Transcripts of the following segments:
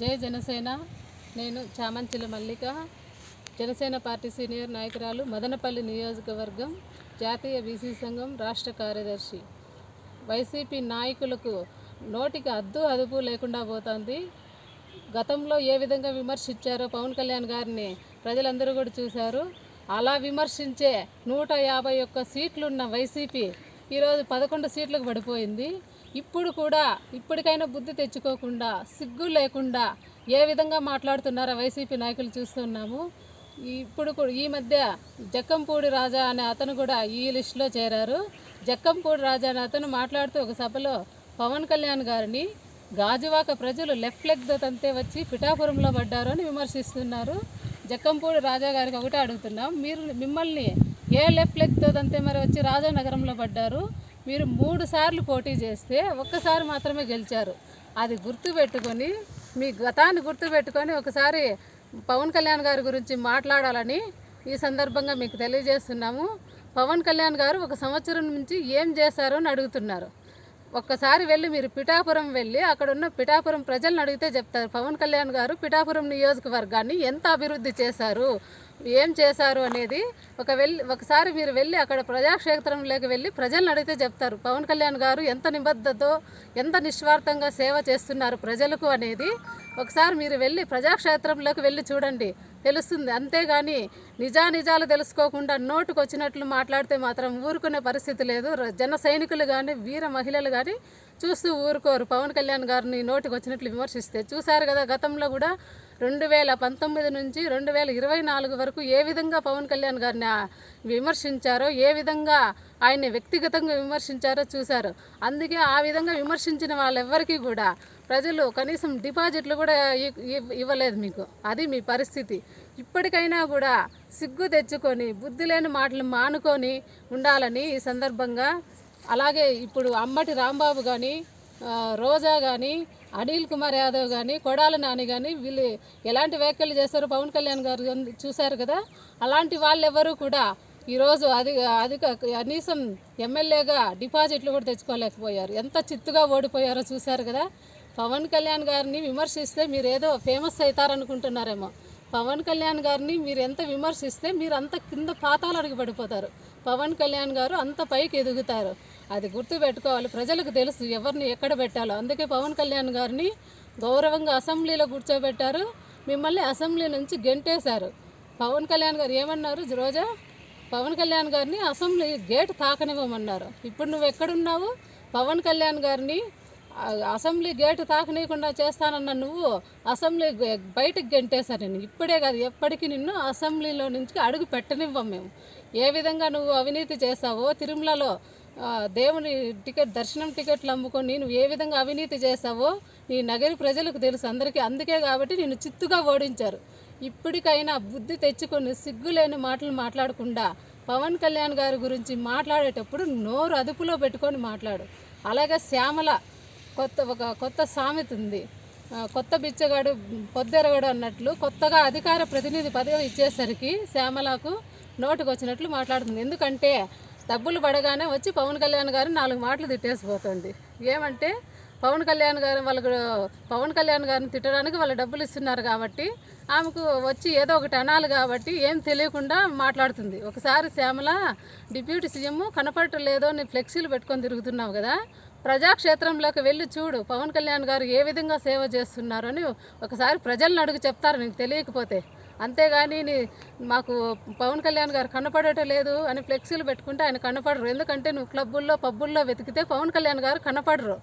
జై జనసేన. నేను Chamanchula Mallika. Janasena party senior నాయకురాలు మదనపల్లి నియోజకవర్గం జాతీయ బీసీ సంఘం రాష్ట్ర కార్యదర్శి. వైసీపీ నాయకులకు నోటికి అద్దు అదుపు లేకుండా పోతుంది. గతంలో ఏ విధంగా విమర్శించారో పవన్ కళ్యాణ్ గారిని ప్రజలందరూ కూడా చూశారు. అలా విమర్శించే నూట యాభై ఒక్క సీట్లున్న వైసీపీ ఈరోజు పదకొండు సీట్లకు పడిపోయింది. ఇప్పుడు కూడా ఇప్పటికైనా బుద్ధి తెచ్చుకోకుండా సిగ్గు లేకుండా ఏ విధంగా మాట్లాడుతున్నారో వైసీపీ నాయకులు చూస్తున్నాము ఇప్పుడు ఈ మధ్య జక్కంపూడి రాజా అనే అతను కూడా ఈ లిస్టులో చేరారు. జక్కంపూడి రాజా అనే అతను మాట్లాడుతూ ఒక సభలో పవన్ కళ్యాణ్ గారిని గాజువాక ప్రజలు లెఫ్ట్ లెగ్ తంతే వచ్చి పిఠాపురంలో పడ్డారు అని విమర్శిస్తున్నారు. జక్కంపూడి రాజా గారికి ఒకటే అడుగుతున్నాం. మీరు మిమ్మల్ని ఏ లెఫ్ట్ లెగ్తో తంతే మరి వచ్చి రాజానగరంలో పడ్డారు? మీరు మూడు సార్లు పోటీ చేస్తే ఒక్కసారి మాత్రమే గెలిచారు. అది గుర్తుపెట్టుకొని మీ గతాన్ని గుర్తుపెట్టుకొని ఒకసారి పవన్ కళ్యాణ్ గారి గురించి మాట్లాడాలని ఈ సందర్భంగా మీకు తెలియజేస్తున్నాము. పవన్ కళ్యాణ్ గారు ఒక సంవత్సరం నుంచి ఏం చేశారు అని అడుగుతున్నారు. ఒక్కసారి వెళ్ళి మీరు పిఠాపురం వెళ్ళి అక్కడ ఉన్న పిఠాపురం ప్రజలను అడిగితే చెప్తారు. పవన్ కళ్యాణ్ గారు పిఠాపురం నియోజకవర్గాన్ని ఎంత అభివృద్ధి చేశారు? ఏం చేశారు అనేది ఒక వెళ్ళి ఒకసారి మీరు వెళ్ళి అక్కడ ప్రజాక్షేత్రంలోకి వెళ్ళి ప్రజలను అడిగితే చెప్తారు. పవన్ కళ్యాణ్ గారు ఎంత నిబద్ధతో ఎంత నిస్వార్థంగా సేవ చేస్తున్నారు ప్రజలకు అనేది ఒకసారి మీరు వెళ్ళి ప్రజాక్షేత్రంలోకి వెళ్ళి చూడండి. తెలుస్తుంది. అంతేగాని నిజానిజాలు తెలుసుకోకుండా నోటుకు వచ్చినట్లు మాట్లాడితే మాత్రం ఊరుకునే పరిస్థితి లేదు. జన సైనికులు కానీ వీర మహిళలు కానీ చూస్తూ ఊరుకోరు. పవన్ కళ్యాణ్ గారిని నోటికి వచ్చినట్లు విమర్శిస్తే చూశారు కదా గతంలో కూడా రెండు వేల పంతొమ్మిది నుంచి రెండు వేల ఇరవై నాలుగు వరకు ఏ విధంగా పవన్ కళ్యాణ్ గారిని విమర్శించారో ఏ విధంగా ఆయన్ని వ్యక్తిగతంగా విమర్శించారో చూశారు. అందుకే ఆ విధంగా విమర్శించిన వాళ్ళెవ్వరికీ కూడా ప్రజలు కనీసం డిపాజిట్లు కూడా ఇవ్వలేదు మీకు. అది మీ పరిస్థితి. ఇప్పటికైనా కూడా సిగ్గు తెచ్చుకొని బుద్ధి లేని మాటలు మానుకొని ఉండాలని ఈ సందర్భంగా అలాగే ఇప్పుడు అమ్మటి రాంబాబు కానీ రోజా కానీ అనిల్ కుమార్ యాదవ్ కానీ కొడాల నాని కానీ వీళ్ళు ఎలాంటి వ్యాఖ్యలు చేస్తారో పవన్ కళ్యాణ్ గారు చూశారు కదా? అలాంటి వాళ్ళెవరూ కూడా ఈరోజు అది అది కనీసం ఎమ్మెల్యేగా డిపాజిట్లు కూడా తెచ్చుకోలేకపోయారు. ఎంత చిత్తుగా ఓడిపోయారో చూశారు కదా? పవన్ కళ్యాణ్ గారిని విమర్శిస్తే మీరు ఏదో ఫేమస్ అవుతారనుకుంటున్నారేమో. పవన్ కళ్యాణ్ గారిని మీరు ఎంత విమర్శిస్తే మీరు అంత కింద పాతాలకు పడిపోతారు పవన్ కళ్యాణ్ గారు అంత పైకి ఎదుగుతారు. అది గుర్తు పెట్టుకోవాలి ప్రజలకు తెలుసు ఎవరిని ఎక్కడ పెట్టాలో. అందుకే పవన్ కళ్యాణ్ గారిని గౌరవంగా అసెంబ్లీలో కూర్చోబెట్టారు. మిమ్మల్ని అసెంబ్లీ నుంచి గెంటేశారు. పవన్ కళ్యాణ్ గారు ఏమన్నారు రోజా? పవన్ కళ్యాణ్ గారిని అసెంబ్లీ గేట్ తాకనివ్వమన్నారు. ఇప్పుడు నువ్వు ఎక్కడున్నావు పవన్ కళ్యాణ్ గారిని అసెంబ్లీ గేటు తాకనీయకుండా చేస్తానన్న నువ్వు అసెంబ్లీ బయటకు బయటికి నేను. ఇప్పుడే కాదు ఎప్పటికీ నిన్ను అసెంబ్లీలో నుంచి అడుగు పెట్టనివ్వం మేము. ఏ విధంగా నువ్వు అవినీతి చేసావో తిరుమలలో దేవుని టికెట్ దర్శనం టికెట్లు అమ్ముకొని నువ్వు ఏ విధంగా అవినీతి చేసావో నీ నగరి ప్రజలకు తెలుసు అందరికీ. అందుకే కాబట్టి నిన్ను చిత్తుగా ఓడించారు. ఇప్పటికైనా బుద్ధి తెచ్చుకొని సిగ్గులేని మాటలు మాట్లాడకుండా పవన్ కళ్యాణ్ గారి గురించి మాట్లాడేటప్పుడు నోరు అదుపులో పెట్టుకొని మాట్లాడు. అలాగే శ్యామల కొత్త ఒక కొత్త సామెత ఉంది. కొత్త బిచ్చగాడు పొద్దెరగడు అన్నట్లు కొత్తగా అధికార ప్రతినిధి పదవి ఇచ్చేసరికి శ్యామలకు నోటుకు వచ్చినట్లు మాట్లాడుతుంది. ఎందుకంటే డబ్బులు పడగానే వచ్చి పవన్ కళ్యాణ్ గారు నాలుగు మాటలు తిట్టేసిపోతుంది. ఏమంటే పవన్ కళ్యాణ్ గారు వాళ్ళకు పవన్ కళ్యాణ్ గారిని తిట్టడానికి వాళ్ళు డబ్బులు ఇస్తున్నారు కాబట్టి ఆమెకు వచ్చి ఏదో ఒకటి అనాలి కాబట్టి ఏం తెలియకుండా మాట్లాడుతుంది. ఒకసారి శ్యామల డిప్యూటీ సీఎం కనపడటం లేదో నీ ఫ్లెక్సీలు పెట్టుకొని తిరుగుతున్నావు కదా ప్రజాక్షేత్రంలోకి వెళ్ళి చూడు. పవన్ కళ్యాణ్ గారు ఏ విధంగా సేవ చేస్తున్నారు అని ఒకసారి ప్రజలను అడుగు చెప్తారు నీకు తెలియకపోతే. అంతేగాని మాకు పవన్ కళ్యాణ్ గారు కనపడటం లేదు అని ఫ్లెక్సీలు పెట్టుకుంటే ఆయన కనపడరు. ఎందుకంటే నువ్వు క్లబ్బుల్లో పబ్బుల్లో వెతికితే పవన్ కళ్యాణ్ గారు కనపడరు.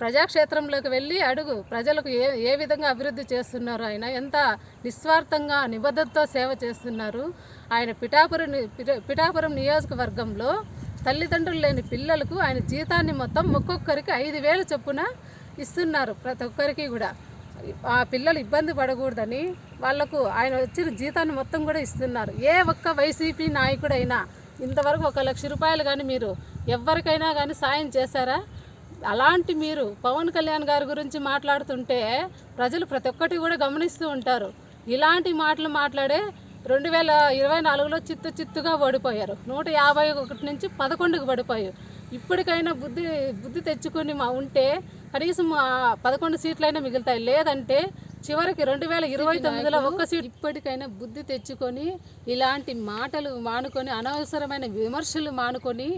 ప్రజాక్షేత్రంలోకి వెళ్ళి అడుగు ప్రజలకు ఏ ఏ విధంగా అభివృద్ధి చేస్తున్నారు ఆయన ఎంత నిస్వార్థంగా నిబద్ధతతో సేవ చేస్తున్నారు. ఆయన పిఠాపురం పిఠ- పిఠాపురం నియోజకవర్గంలో తల్లిదండ్రులు లేని పిల్లలకు ఆయన జీతాన్ని మొత్తం ఒక్కొక్కరికి ఐదు వేలు చొప్పున ఇస్తున్నారు ప్రతి ఒక్కరికి కూడా. ఆ పిల్లలు ఇబ్బంది పడకూడదని వాళ్ళకు ఆయన వచ్చిన జీతాన్ని మొత్తం కూడా ఇస్తున్నారు. ఏ ఒక్క వైసీపీ నాయకుడైనా ఇంతవరకు ఒక లక్ష రూపాయలు కానీ మీరు ఎవరికైనా కానీ సాయం చేశారా? అలాంటి మీరు పవన్ కళ్యాణ్ గారి గురించి మాట్లాడుతుంటే ప్రజలు ప్రతి ఒక్కటి కూడా గమనిస్తూ ఉంటారు. ఇలాంటి మాటలు మాట్లాడే రెండు వేల ఇరవై నాలుగులో చిత్తు చిత్తుగా ఓడిపోయారు. నూట యాభై ఒకటి నుంచి పదకొండుకు పడిపోయారు. ఇప్పటికైనా బుద్ధి బుద్ధి తెచ్చుకొని మా ఉంటే కనీసం పదకొండు సీట్లైనా మిగులుతాయి. లేదంటే చివరికి రెండు వేల ఇరవై తొమ్మిదిలో ఒక్క సీట్ ఇప్పటికైనా బుద్ధి తెచ్చుకొని ఇలాంటి మాటలు మానుకొని అనవసరమైన విమర్శలు మానుకొని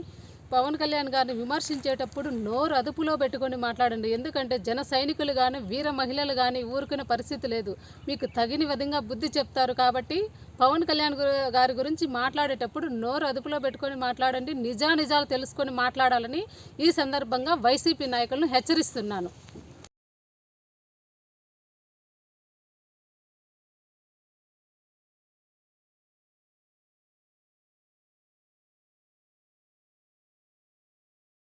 పవన్ కళ్యాణ్ గారిని విమర్శించేటప్పుడు నోరు అదుపులో పెట్టుకొని మాట్లాడండి. ఎందుకంటే జన సైనికులు కానీ వీర మహిళలు కానీ ఊరుకునే పరిస్థితి లేదు. మీకు తగిన విధంగా బుద్ధి చెప్తారు కాబట్టి పవన్ కళ్యాణ్ గారి గురించి మాట్లాడేటప్పుడు నోరు అదుపులో పెట్టుకొని మాట్లాడండి. నిజానిజాలు తెలుసుకొని మాట్లాడాలని ఈ సందర్భంగా వైసీపీ నాయకులను హెచ్చరిస్తున్నాను.